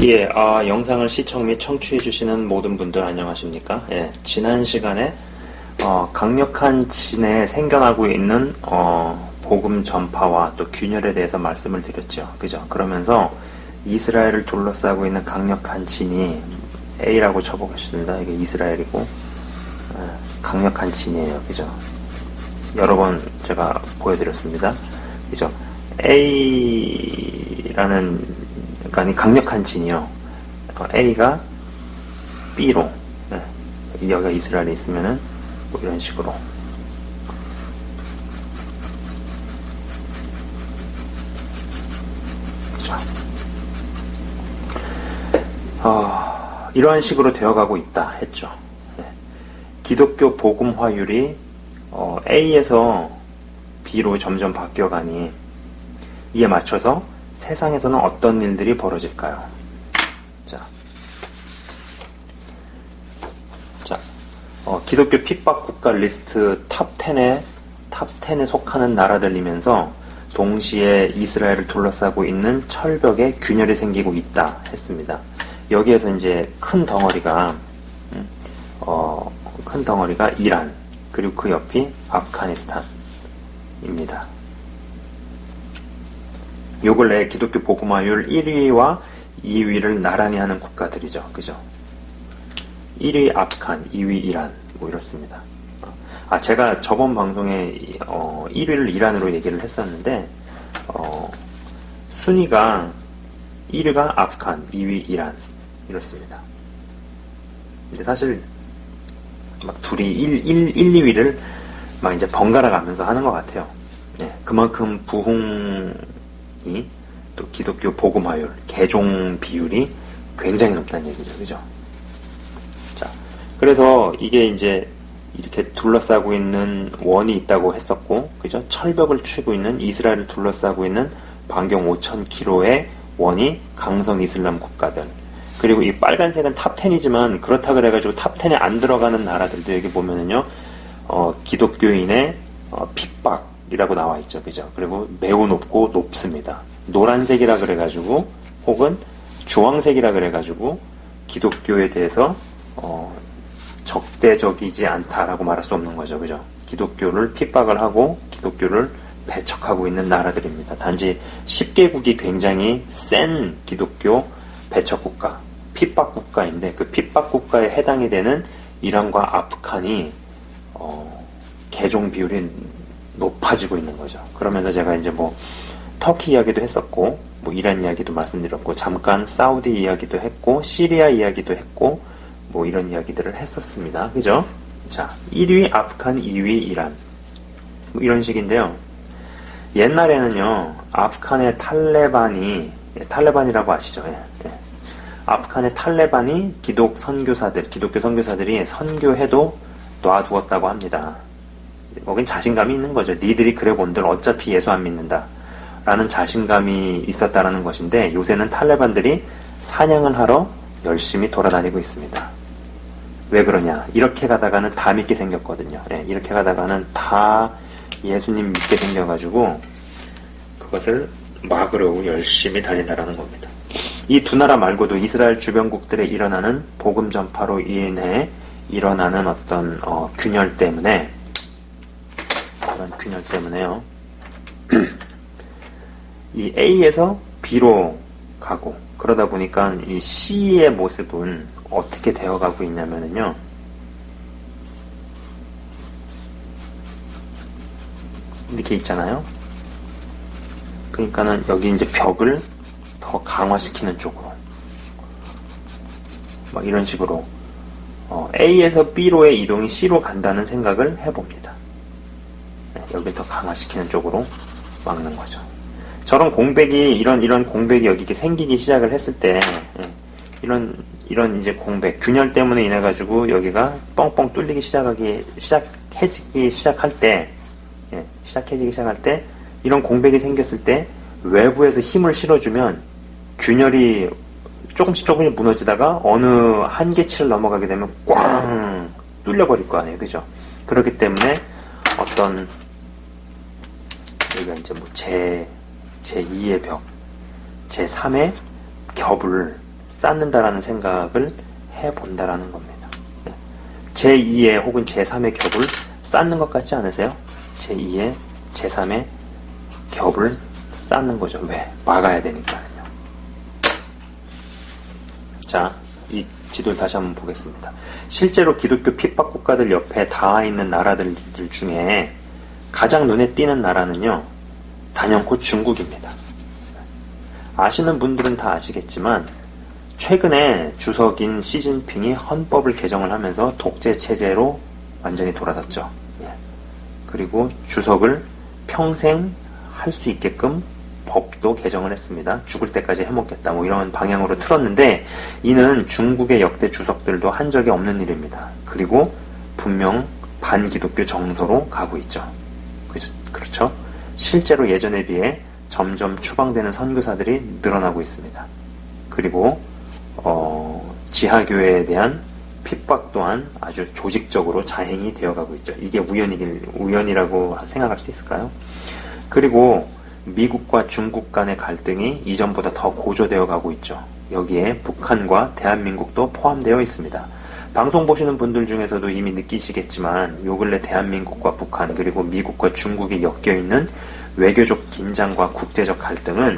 예, 아, 영상을 시청 및 청취해주시는 모든 분들 안녕하십니까? 예, 지난 시간에 어, 강력한 진에 생겨나고 있는 어, 복음 전파와 또 균열에 대해서 말씀을 드렸죠. 그죠? 그러면서 이스라엘을 둘러싸고 있는 강력한 진이 A라고 쳐보겠습니다. 이게 이스라엘이고 예, 강력한 진이에요. 그죠? 여러 번 제가 보여드렸습니다. 그죠? A라는 그러니까 이 강력한 진이요. 어, A가 B로 네. 여기가 이스라엘에 있으면은 뭐 이런 식으로 그죠. 어, 이러한 식으로 되어가고 있다 했죠. 네. 기독교 복음화율이 어, A에서 B로 점점 바뀌어가니 이에 맞춰서 세상에서는 어떤 일들이 벌어질까요? 자, 자, 어, 기독교 핍박 국가 리스트 탑 10에 탑 10에 속하는 나라들이면서 동시에 이스라엘을 둘러싸고 있는 철벽에 균열이 생기고 있다 했습니다. 여기에서 이제 큰 덩어리가 음, 어, 큰 덩어리가 이란 그리고 그 옆이 아프가니스탄입니다. 요 근래 기독교 복음화율 1위와 2위를 나란히 하는 국가들이죠. 그죠? 1위 아프간, 2위 이란, 뭐 이렇습니다. 아, 제가 저번 방송에 어, 1위를 이란으로 얘기를 했었는데, 어, 순위가 1위가 아프간, 2위 이란, 이렇습니다. 근데 사실, 막 둘이 1, 1, 1 2위를 막 이제 번갈아 가면서 하는 것 같아요. 네, 그만큼 부흥 또 기독교 복음화율, 개종 비율이 굉장히 높다는 얘기죠. 그죠? 자, 그래서 이게 이제 이렇게 둘러싸고 있는 원이 있다고 했었고, 그죠? 철벽을 치고 있는 이스라엘을 둘러싸고 있는 반경 5,000km의 원이 강성 이슬람 국가들. 그리고 이 빨간색은 탑 10이지만 그렇다 그래가지고 탑 10에 안 들어가는 나라들도 여기 보면은요, 어, 기독교인의 어, 핍박, 이라고 나와 있죠. 그죠? 그리고 매우 높고 높습니다. 노란색이라 그래가지고 혹은 주황색이라 그래가지고 기독교에 대해서 어, 적대적이지 않다라고 말할 수 없는 거죠. 그죠? 기독교를 핍박을 하고 기독교를 배척하고 있는 나라들입니다. 단지 10개국이 굉장히 센 기독교 배척 국가, 핍박 국가인데 그 핍박 국가에 해당이 되는 이란과 아프간이 어, 개종 비율이 높아지고 있는 거죠. 그러면서 제가 이제 뭐 터키 이야기도 했었고, 뭐 이란 이야기도 말씀드렸고, 잠깐 사우디 이야기도 했고, 시리아 이야기도 했고, 뭐 이런 이야기들을 했었습니다. 그죠? 자, 1위 아프간, 2위 이란. 뭐 이런 식인데요. 옛날에는요, 아프간의 탈레반이, 예, 탈레반이라고 아시죠? 예, 예. 아프간의 탈레반이 기독 선교사들, 기독교 선교사들이 선교해도 놔두었다고 합니다. 거긴 자신감이 있는 거죠. 니들이 그래 본들 어차피 예수 안 믿는다. 라는 자신감이 있었다라는 것인데 요새는 탈레반들이 사냥을 하러 열심히 돌아다니고 있습니다. 왜 그러냐? 이렇게 가다가는 다 믿게 생겼거든요. 네, 이렇게 가다가는 다 예수님 믿게 생겨가지고 그것을 막으려고 열심히 달린다라는 겁니다. 이 두 나라 말고도 이스라엘 주변국들에 일어나는 복음 전파로 인해 일어나는 어떤 어, 균열 때문에 균열 때문에요. 이 A에서 B로 가고 그러다 보니까 이 C의 모습은 어떻게 되어가고 있냐면요. 이렇게 있잖아요. 그러니까는 여기 이제 벽을 더 강화시키는 쪽으로 막 이런 식으로 어, A에서 B로의 이동이 C로 간다는 생각을 해봅니다. 여기 더 강화시키는 쪽으로 막는 거죠. 저런 공백이 이런 이런 공백이 여기 이렇게 생기기 시작을 했을 때 예, 이런 이런 이제 공백 균열 때문에 인해 가지고 여기가 뻥뻥 뚫리기 시작하기 시작해지기 시작할 때 예, 시작해지기 시작할 때 이런 공백이 생겼을 때 외부에서 힘을 실어주면 균열이 조금씩 조금씩 무너지다가 어느 한계치를 넘어가게 되면 꽝 뚫려버릴 거 아니에요, 그죠? 그렇기 때문에 어떤 여기가 이제 뭐 제, 제2의 벽, 제3의 겹을 쌓는다라는 생각을 해본다라는 겁니다. 제2의 혹은 제3의 겹을 쌓는 것 같지 않으세요? 제2의 제3의 겹을 쌓는 거죠. 왜? 막아야 되니까요. 자, 이 지도를 다시 한번 보겠습니다. 실제로 기독교 핍박 국가들 옆에 닿아 있는 나라들 중에 가장 눈에 띄는 나라는요, 단연코 중국입니다. 아시는 분들은 다 아시겠지만, 최근에 주석인 시진핑이 헌법을 개정을 하면서 독재 체제로 완전히 돌아섰죠. 예. 그리고 주석을 평생 할 수 있게끔 법도 개정을 했습니다. 죽을 때까지 해먹겠다. 뭐 이런 방향으로 틀었는데 이는 중국의 역대 주석들도 한 적이 없는 일입니다. 그리고 분명 반기독교 정서로 가고 있죠. 그렇죠? 실제로 예전에 비해 점점 추방되는 선교사들이 늘어나고 있습니다. 그리고 어, 지하교회에 대한 핍박 또한 아주 조직적으로 자행이 되어가고 있죠. 이게 우연이길 우연이라고 생각할 수 있을까요? 그리고 미국과 중국 간의 갈등이 이전보다 더 고조되어 가고 있죠. 여기에 북한과 대한민국도 포함되어 있습니다. 방송 보시는 분들 중에서도 이미 느끼시겠지만 요 근래 대한민국과 북한 그리고 미국과 중국이 엮여 있는 외교적 긴장과 국제적 갈등은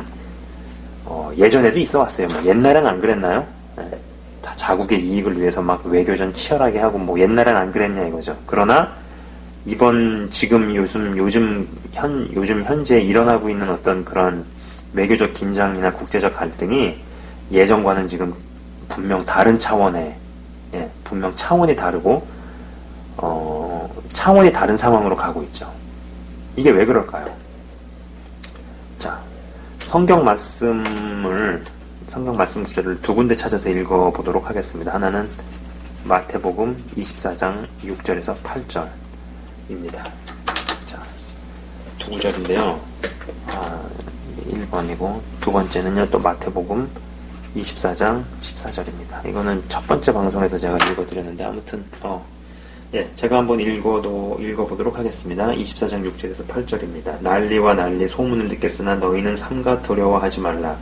어, 예전에도 있어 왔어요. 뭐 옛날엔 안 그랬나요? 네. 다 자국의 이익을 위해서 막 외교전 치열하게 하고 뭐 옛날엔 안 그랬냐 이거죠. 그러나 이번 지금 요즘 요즘 현 요즘 현재 일어나고 있는 어떤 그런 외교적 긴장이나 국제적 갈등이 예전과는 지금 분명 다른 차원의 예, 분명 차원이 다르고 어, 차원이 다른 상황으로 가고 있죠. 이게 왜 그럴까요? 자, 성경 말씀을 성경 말씀 구절을 두 군데 찾아서 읽어 보도록 하겠습니다. 하나는 마태복음 24장 6절에서 8절. 입니다. 자, 두 구절인데요. 아, 1번이고 두 번째는요. 또 마태복음 24장 14절입니다. 이거는 첫 번째 방송에서 제가 읽어드렸는데 아무튼 어, 예, 제가 한번 읽어도 읽어보도록 하겠습니다. 24장 6절에서 8절입니다. 난리와 난리 소문을 듣겠으나 너희는 삼가 두려워하지 말라.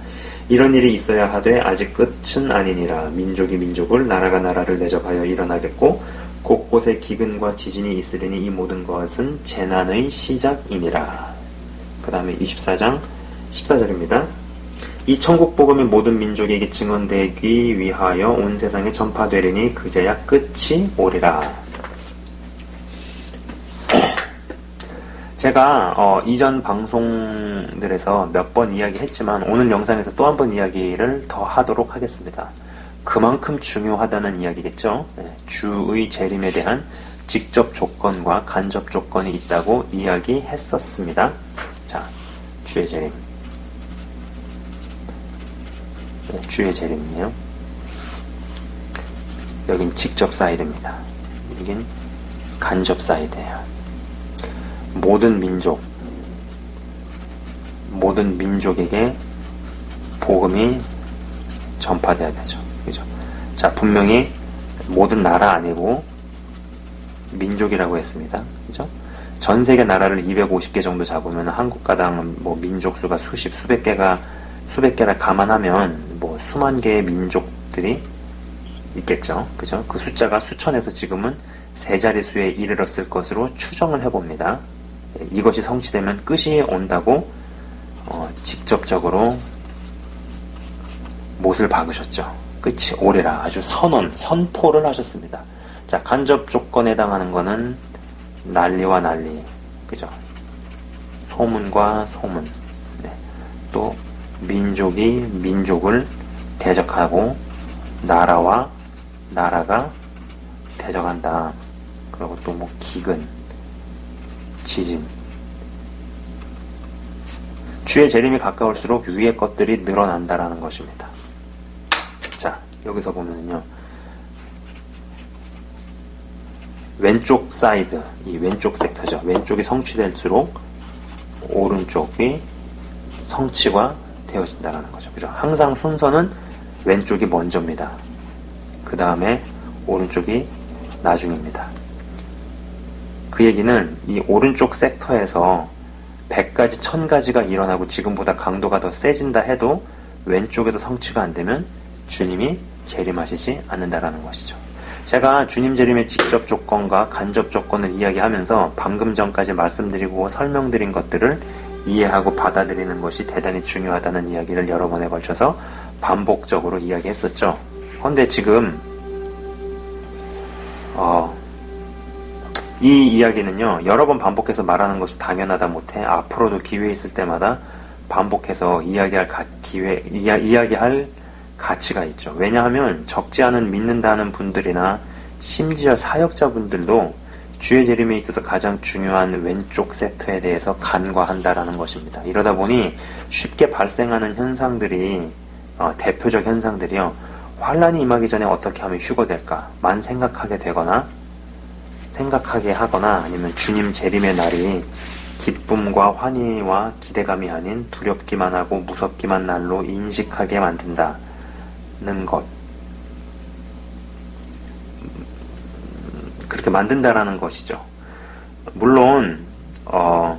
이런 일이 있어야 하되 아직 끝은 아니니라. 민족이 민족을 나라가 나라를 대적하여 일어나겠고 곳곳에 기근과 지진이 있으리니 이 모든 것은 재난의 시작이니라. 그 다음에 24장 14절입니다. 이 천국 복음이 모든 민족에게 증언되기 위하여 온 세상에 전파되리니 그제야 끝이 오리라. 제가 어, 이전 방송들에서 몇 번 이야기했지만 오늘 영상에서 또 한 번 이야기를 더 하도록 하겠습니다. 그만큼 중요하다는 이야기겠죠. 네, 주의 재림에 대한 직접 조건과 간접 조건이 있다고 이야기했었습니다. 자, 주의 재림. 네, 주의 재림이에요. 여긴 직접 사이드입니다. 여긴 간접 사이드예요. 모든 민족, 모든 민족에게 복음이 전파돼야 되죠. 그죠? 자, 분명히 모든 나라 아니고 민족이라고 했습니다. 그죠? 전 세계 나라를 250개 정도 잡으면 한국 가당 뭐 민족 수가 수십 수백 개가 수백 개를 감안하면 뭐 수만 개의 민족들이 있겠죠. 그죠? 그 숫자가 수천에서 지금은 세 자릿수에 이르렀을 것으로 추정을 해봅니다. 이것이 성취되면 끝이 온다고 어, 직접적으로 못을 박으셨죠. 끝이 오리라 아주 선언, 선포를 하셨습니다. 자, 간접 조건에 해당하는 것은 난리와 난리, 그죠? 소문과 소문, 민족이 민족을 대적하고 나라와 나라가 대적한다. 그리고 또 뭐 기근, 지진. 주의 재림이 가까울수록 위의 것들이 늘어난다라는 것입니다. 여기서 보면요. 왼쪽 사이드, 이 왼쪽 섹터죠. 왼쪽이 성취될수록 오른쪽이 성취가 되어진다는 거죠. 그죠? 항상 순서는 왼쪽이 먼저입니다. 그 다음에 오른쪽이 나중입니다. 그 얘기는 이 오른쪽 섹터에서 100가지, 1000가지가 일어나고 지금보다 강도가 더 세진다 해도 왼쪽에서 성취가 안 되면 주님이 재림하시지 않는다라는 것이죠. 제가 주님 재림의 직접 조건과 간접 조건을 이야기하면서 방금 전까지 말씀드리고 설명드린 것들을 이해하고 받아들이는 것이 대단히 중요하다는 이야기를 여러 번에 걸쳐서 반복적으로 이야기했었죠. 그런데 지금 어, 이 이야기는요 여러 번 반복해서 말하는 것이 당연하다 못해 앞으로도 기회 있을 때마다 반복해서 이야기할 가, 기회 이야, 이야기할 가치가 있죠. 왜냐하면 적지 않은 믿는다는 분들이나 심지어 사역자분들도 주의 재림에 있어서 가장 중요한 왼쪽 세트에 대해서 간과한다라는 것입니다. 이러다 보니 쉽게 발생하는 현상들이 어, 대표적 현상들이요. 환란이 임하기 전에 어떻게 하면 휴거될까만 생각하게 되거나 생각하게 하거나 아니면 주님 재림의 날이 기쁨과 환희와 기대감이 아닌 두렵기만 하고 무섭기만 날로 인식하게 만든다는 것. 그렇게 만든다라는 것이죠. 물론 어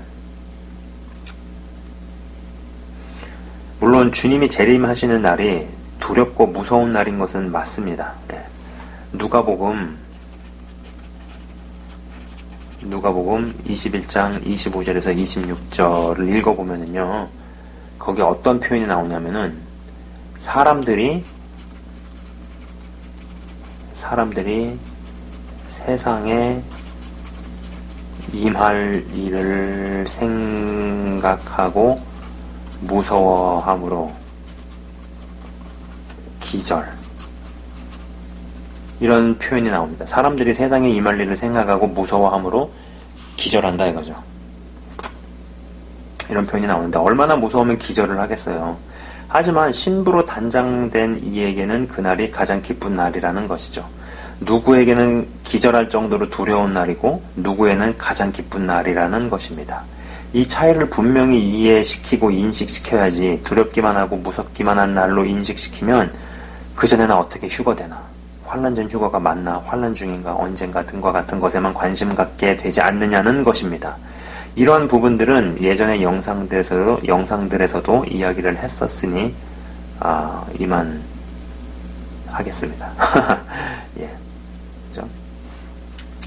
물론 주님이 재림하시는 날이 두렵고 무서운 날인 것은 맞습니다. 예. 누가복음 누가복음 21장 25절에서 26절을 읽어보면은요. 거기 어떤 표현이 나오냐면은 사람들이 사람들이 세상에 임할 일을 생각하고 무서워함으로 기절 이런 표현이 나옵니다. 사람들이 세상에 임할 일을 생각하고 무서워함으로 기절한다 이거죠. 이런 표현이 나오는데 얼마나 무서우면 기절을 하겠어요. 하지만 신부로 단장된 이에게는 그날이 가장 기쁜 날이라는 것이죠. 누구에게는 기절할 정도로 두려운 날이고 누구에는 가장 기쁜 날이라는 것입니다. 이 차이를 분명히 이해시키고 인식시켜야지 두렵기만 하고 무섭기만 한 날로 인식시키면 그전에나 어떻게 휴거되나 환란 전 휴거가 맞나 환란 중인가 언젠가 등과 같은 것에만 관심 갖게 되지 않느냐는 것입니다. 이런 부분들은 예전의 영상들에서도, 영상들에서도 이야기를 했었으니 아, 이만 하겠습니다. 예.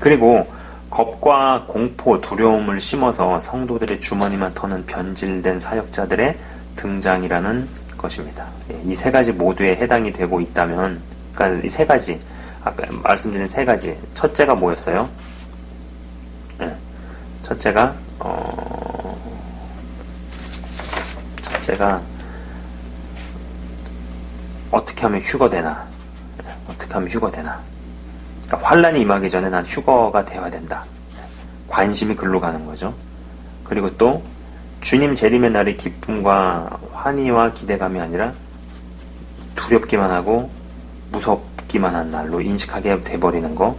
그리고 겁과 공포, 두려움을 심어서 성도들의 주머니만 터는 변질된 사역자들의 등장이라는 것입니다. 예, 이세 가지 모두에 해당이 되고 있다면, 그러니까 이 세 가지, 아까 말씀드린 세 가지. 첫째가 뭐였어요? 예, 첫째가, 어, 첫째가, 어떻게 하면 휴거 되나? 예, 어떻게 하면 휴거 되나? 그러니까 환란이 임하기 전에 난 휴거가 되어야 된다. 관심이 글로 가는 거죠. 그리고 또 주님 재림의 날의 기쁨과 환희와 기대감이 아니라 두렵기만 하고 무섭기만 한 날로 인식하게 돼버리는 거.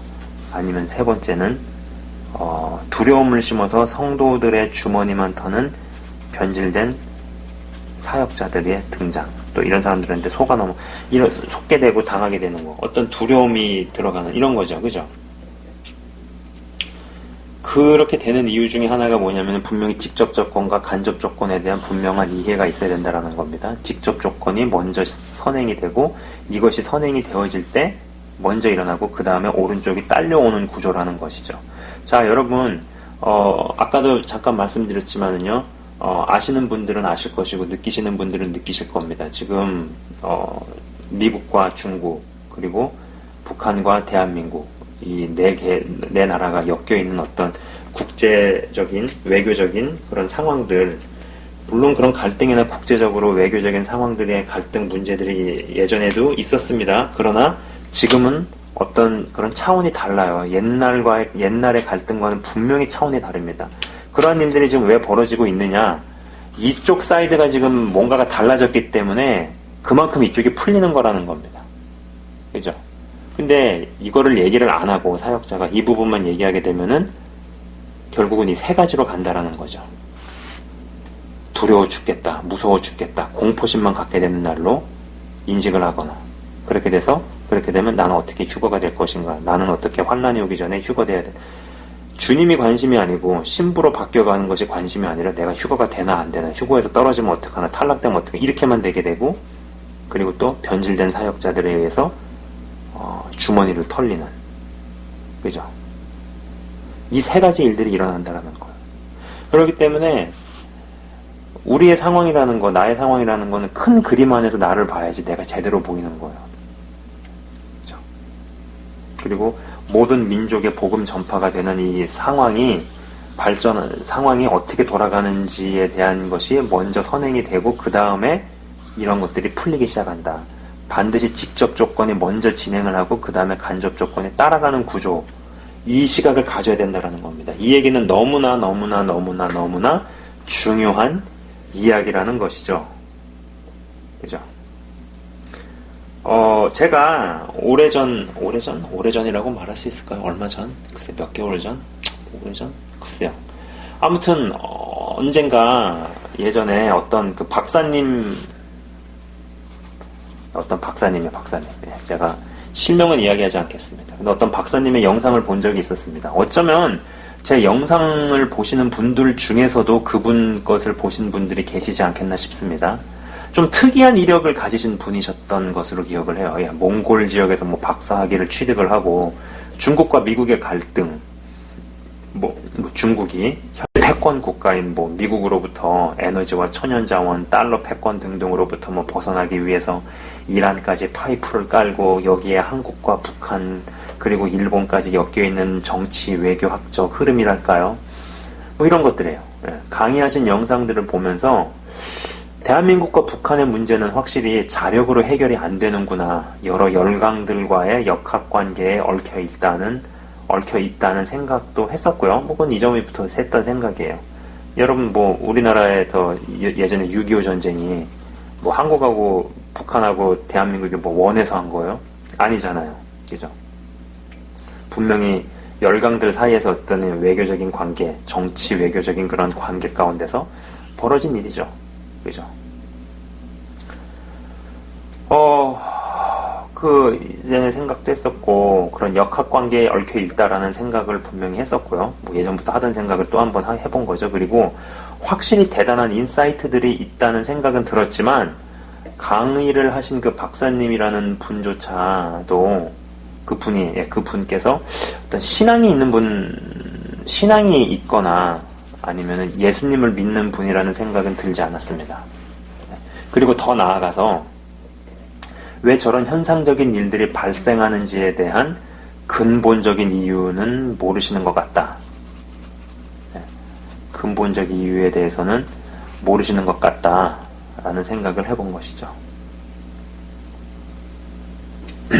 아니면 세 번째는 어, 두려움을 심어서 성도들의 주머니만 터는 변질된 사역자들의 등장. 또 이런 사람들한테 속아 넘어, 이런, 속게 되고 당하게 되는 거. 어떤 두려움이 들어가는 이런 거죠. 그죠? 그렇게 되는 이유 중에 하나가 뭐냐면 분명히 직접 조건과 간접 조건에 대한 분명한 이해가 있어야 된다는 겁니다. 직접 조건이 먼저 선행이 되고 이것이 선행이 되어질 때 먼저 일어나고 그 다음에 오른쪽이 딸려오는 구조라는 것이죠. 자 여러분 어, 아까도 잠깐 말씀드렸지만은요 어, 아시는 분들은 아실 것이고 느끼시는 분들은 느끼실 겁니다. 지금 어, 미국과 중국 그리고 북한과 대한민국 이 네개네 나라가 엮여 있는 어떤 국제적인 외교적인 그런 상황들 물론 그런 갈등이나 국제적으로 외교적인 상황들의 갈등 문제들이 예전에도 있었습니다. 그러나 지금은 어떤 그런 차원이 달라요. 옛날과 옛날의 갈등과는 분명히 차원이 다릅니다. 그러한 일들이 지금 왜 벌어지고 있느냐? 이쪽 사이드가 지금 뭔가가 달라졌기 때문에 그만큼 이쪽이 풀리는 거라는 겁니다. 그죠? 근데 이거를 얘기를 안 하고 사역자가 이 부분만 얘기하게 되면은 결국은 이 세 가지로 간다라는 거죠. 두려워 죽겠다, 무서워 죽겠다, 공포심만 갖게 되는 날로 인식을 하거나 그렇게 돼서 그렇게 되면 나는 어떻게 휴거가 될 것인가, 나는 어떻게 환란이 오기 전에 휴거돼야 돼. 주님이 관심이 아니고 신부로 바뀌어가는 것이 관심이 아니라 내가 휴거가 되나 안 되나 휴거에서 떨어지면 어떡하나 탈락되면 어떡하나 이렇게만 되게 되고 그리고 또 변질된 사역자들에 의해서 어, 주머니를 털리는 그죠? 이 세 가지 일들이 일어난다는 거예요. 그렇기 때문에 우리의 상황이라는 거, 나의 상황이라는 거는 큰 그림 안에서 나를 봐야지 내가 제대로 보이는 거예요. 그죠? 그리고 모든 민족의 복음 전파가 되는 이 상황이 발전, 상황이 어떻게 돌아가는지에 대한 것이 먼저 선행이 되고, 그 다음에 이런 것들이 풀리기 시작한다. 반드시 직접 조건이 먼저 진행을 하고, 그 다음에 간접 조건이 따라가는 구조. 이 시각을 가져야 된다는 겁니다. 이 얘기는 너무나 너무나 너무나 너무나 중요한 이야기라는 것이죠. 그죠? 어, 제가 오래전, 오래전? 오래전이라고 말할 수 있을까요? 얼마 전? 글쎄, 몇 개월 전? 오래전? 글쎄요. 아무튼, 어, 언젠가 예전에 어떤 그 박사님, 어떤 박사님의 박사님. 예, 제가 실명은 이야기하지 않겠습니다. 근데 어떤 박사님의 영상을 본 적이 있었습니다. 어쩌면 제 영상을 보시는 분들 중에서도 그분 것을 보신 분들이 계시지 않겠나 싶습니다. 좀 특이한 이력을 가지신 분이셨던 것으로 기억을 해요. 예, 몽골 지역에서 뭐 박사학위를 취득을 하고 중국과 미국의 갈등, 뭐, 뭐 중국이 패권 국가인 뭐 미국으로부터 에너지와 천연 자원, 달러 패권 등등으로부터 뭐 벗어나기 위해서 이란까지 파이프를 깔고 여기에 한국과 북한 그리고 일본까지 엮여 있는 정치 외교학적 흐름이랄까요? 뭐 이런 것들이에요. 예, 강의하신 영상들을 보면서 대한민국과 북한의 문제는 확실히 자력으로 해결이 안 되는구나. 여러 열강들과의 역학 관계에 얽혀 있다는 얽혀 있다는 생각도 했었고요. 혹은 이 점부터 했던 생각이에요. 여러분 뭐 우리나라에서 예전에 6.25 전쟁이 뭐 한국하고 북한하고 대한민국이 뭐 원해서 한 거예요? 아니잖아요. 그죠? 분명히 열강들 사이에서 어떤 외교적인 관계, 정치 외교적인 그런 관계 가운데서 벌어진 일이죠. 그죠? 어, 그, 이제 생각도 했었고, 그런 역학 관계에 얽혀 있다라는 생각을 분명히 했었고요. 뭐 예전부터 하던 생각을 또 한번 해본 거죠. 그리고 확실히 대단한 인사이트들이 있다는 생각은 들었지만, 강의를 하신 그 박사님이라는 분조차도 그 분이, 예, 그 분께서 어떤 신앙이 있는 분, 신앙이 있거나 아니면 예수님을 믿는 분이라는 생각은 들지 않았습니다. 그리고 더 나아가서 왜 저런 현상적인 일들이 발생하는지에 대한 근본적인 이유는 모르시는 것 같다. 네. 근본적 이유에 대해서는 모르시는 것 같다 라는 생각을 해본 것이죠.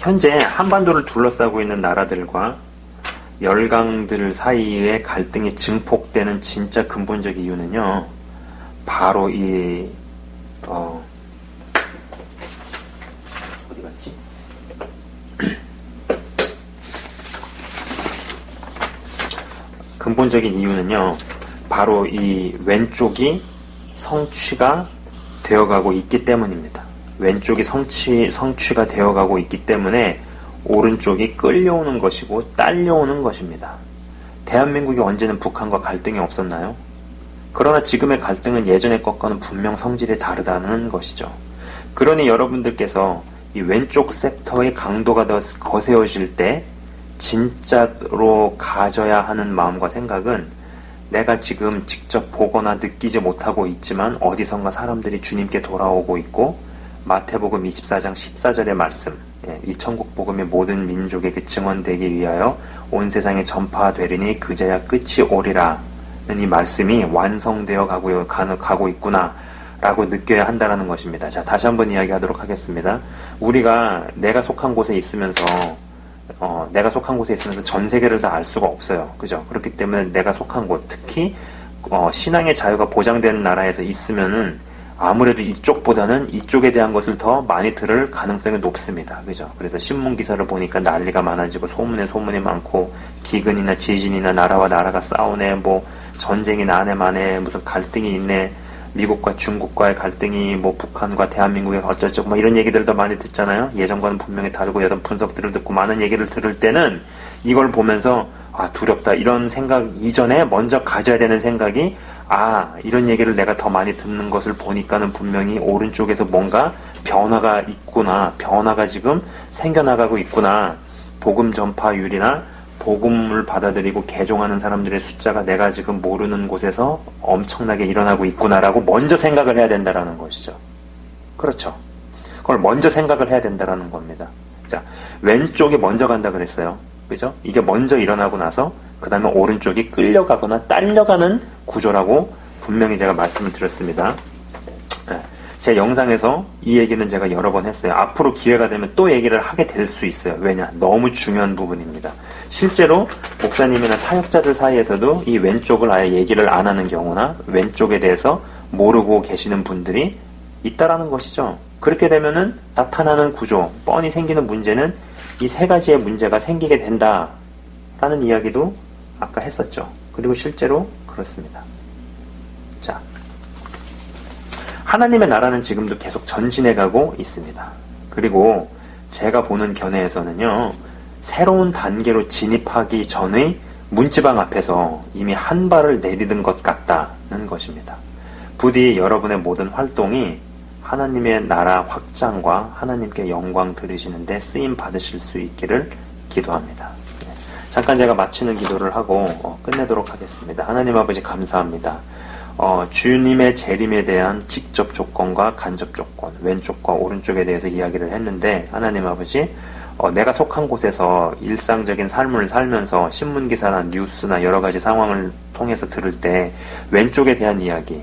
현재 한반도를 둘러싸고 있는 나라들과 열강들 사이의 갈등이 증폭되는 진짜 근본적 이유는요, 바로 이, 어, 어디 갔지? 근본적인 이유는요, 바로 이 왼쪽이 성취가 되어가고 있기 때문입니다. 왼쪽이 성취, 성취가 되어가고 있기 때문에 오른쪽이 끌려오는 것이고 딸려오는 것입니다. 대한민국이 언제는 북한과 갈등이 없었나요? 그러나 지금의 갈등은 예전의 것과는 분명 성질이 다르다는 것이죠. 그러니 여러분들께서 이 왼쪽 섹터의 강도가 더 거세어질 때 진짜로 가져야 하는 마음과 생각은 내가 지금 직접 보거나 느끼지 못하고 있지만 어디선가 사람들이 주님께 돌아오고 있고 마태복음 24장 14절의 말씀 예, 이 천국 복음이 모든 민족에게 증언되기 위하여 온 세상에 전파되리니 그제야 끝이 오리라 이 말씀이 완성되어 가고, 가고 있구나 라고 느껴야 한다는 것입니다. 자, 다시 한번 이야기하도록 하겠습니다. 우리가 내가 속한 곳에 있으면서 어, 내가 속한 곳에 있으면서 전 세계를 다 알 수가 없어요. 그죠? 그렇기 때문에 내가 속한 곳, 특히 어, 신앙의 자유가 보장된 나라에서 있으면은 아무래도 이쪽보다는 이쪽에 대한 것을 더 많이 들을 가능성이 높습니다. 그죠? 그래서 신문 기사를 보니까 난리가 많아지고 소문에 소문이 많고 기근이나 지진이나 나라와 나라가 싸우네 뭐 전쟁이 나네 만에 무슨 갈등이 있네 미국과 중국과의 갈등이 뭐 북한과 대한민국의 어쩌저쩌고 뭐 이런 얘기들도 많이 듣잖아요. 예전과는 분명히 다르고 이런 분석들을 듣고 많은 얘기를 들을 때는 이걸 보면서 아 두렵다 이런 생각 이전에 먼저 가져야 되는 생각이 아, 이런 얘기를 내가 더 많이 듣는 것을 보니까는 분명히 오른쪽에서 뭔가 변화가 있구나. 변화가 지금 생겨나가고 있구나. 복음 전파율이나 복음을 받아들이고 개종하는 사람들의 숫자가 내가 지금 모르는 곳에서 엄청나게 일어나고 있구나라고 먼저 생각을 해야 된다라는 것이죠. 그렇죠. 그걸 먼저 생각을 해야 된다라는 겁니다. 자, 왼쪽이 먼저 간다 그랬어요. 그죠? 이게 먼저 일어나고 나서 그 다음에 오른쪽이 끌려가거나 딸려가는 구조라고 분명히 제가 말씀을 드렸습니다. 네. 제 영상에서 이 얘기는 제가 여러 번 했어요. 앞으로 기회가 되면 또 얘기를 하게 될 수 있어요. 왜냐? 너무 중요한 부분입니다. 실제로 목사님이나 사역자들 사이에서도 이 왼쪽을 아예 얘기를 안 하는 경우나 왼쪽에 대해서 모르고 계시는 분들이 있다라는 것이죠. 그렇게 되면은 나타나는 구조, 뻔히 생기는 문제는 이 세 가지의 문제가 생기게 된다라는 이야기도 아까 했었죠. 그리고 실제로 그렇습니다. 자, 하나님의 나라는 지금도 계속 전진해 가고 있습니다. 그리고 제가 보는 견해에서는요, 새로운 단계로 진입하기 전의 문지방 앞에서 이미 한 발을 내디딘 것 같다는 것입니다. 부디 여러분의 모든 활동이 하나님의 나라 확장과 하나님께 영광 들으시는데 쓰임 받으실 수 있기를 기도합니다. 네. 잠깐 제가 마치는 기도를 하고 어, 끝내도록 하겠습니다. 하나님 아버지 감사합니다. 어, 주님의 재림에 대한 직접 조건과 간접 조건, 왼쪽과 오른쪽에 대해서 이야기를 했는데 하나님 아버지 어, 내가 속한 곳에서 일상적인 삶을 살면서 신문 기사나 뉴스나 여러 가지 상황을 통해서 들을 때 왼쪽에 대한 이야기,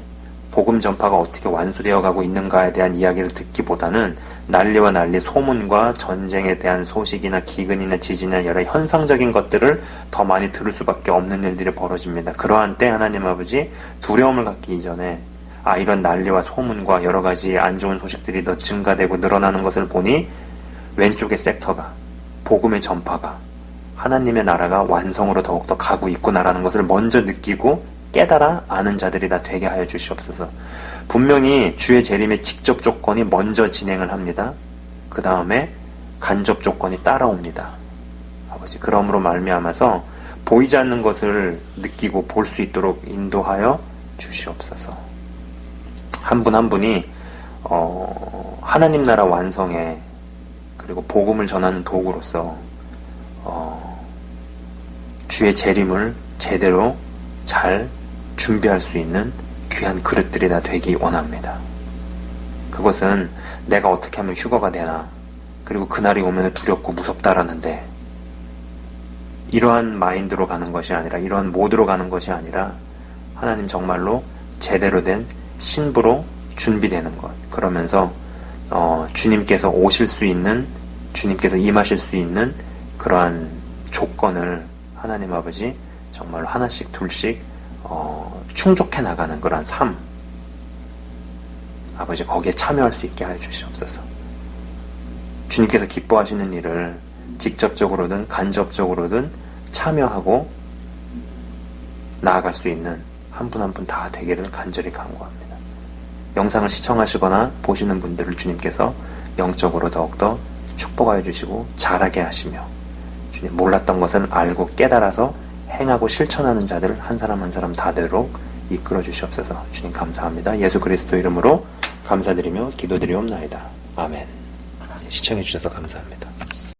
복음 전파가 어떻게 완수되어 가고 있는가에 대한 이야기를 듣기보다는 난리와 난리 소문과 전쟁에 대한 소식이나 기근이나 지진이나 여러 현상적인 것들을 더 많이 들을 수밖에 없는 일들이 벌어집니다. 그러한 때 하나님 아버지 두려움을 갖기 이전에 아 이런 난리와 소문과 여러 가지 안 좋은 소식들이 더 증가되고 늘어나는 것을 보니 왼쪽의 섹터가 복음의 전파가 하나님의 나라가 완성으로 더욱더 가고 있구나라는 것을 먼저 느끼고 깨달아 아는 자들이 다 되게 하여 주시옵소서. 분명히 주의 재림의 직접 조건이 먼저 진행을 합니다. 그 다음에 간접 조건이 따라옵니다. 아버지 그러므로 말미암아서 보이지 않는 것을 느끼고 볼 수 있도록 인도하여 주시옵소서. 한 분한 분이 어, 하나님 나라 완성에 그리고 복음을 전하는 도구로서 어, 주의 재림을 제대로 잘 준비할 수 있는 귀한 그릇들이 다 되기 원합니다. 그것은 내가 어떻게 하면 휴거가 되나, 그리고 그날이 오면 두렵고 무섭다라는데, 이러한 마인드로 가는 것이 아니라, 이러한 모드로 가는 것이 아니라, 하나님 정말로 제대로 된 신부로 준비되는 것. 그러면서, 어, 주님께서 오실 수 있는, 주님께서 임하실 수 있는 그러한 조건을 하나님 아버지 정말로 하나씩 둘씩 어, 충족해 나가는 그런 삶 아버지 거기에 참여할 수 있게 하여 주시옵소서 주님께서 기뻐하시는 일을 직접적으로든 간접적으로든 참여하고 나아갈 수 있는 한 분 한 분 다 되기를 간절히 간구합니다. 영상을 시청하시거나 보시는 분들을 주님께서 영적으로 더욱더 축복하여 주시고 잘하게 하시며 주님 몰랐던 것은 알고 깨달아서 행하고 실천하는 자들 한 사람 한 사람 다대로 이끌어 주시옵소서. 주님 감사합니다. 예수 그리스도 이름으로 감사드리며 기도드리옵나이다. 아멘. 시청해 주셔서 감사합니다.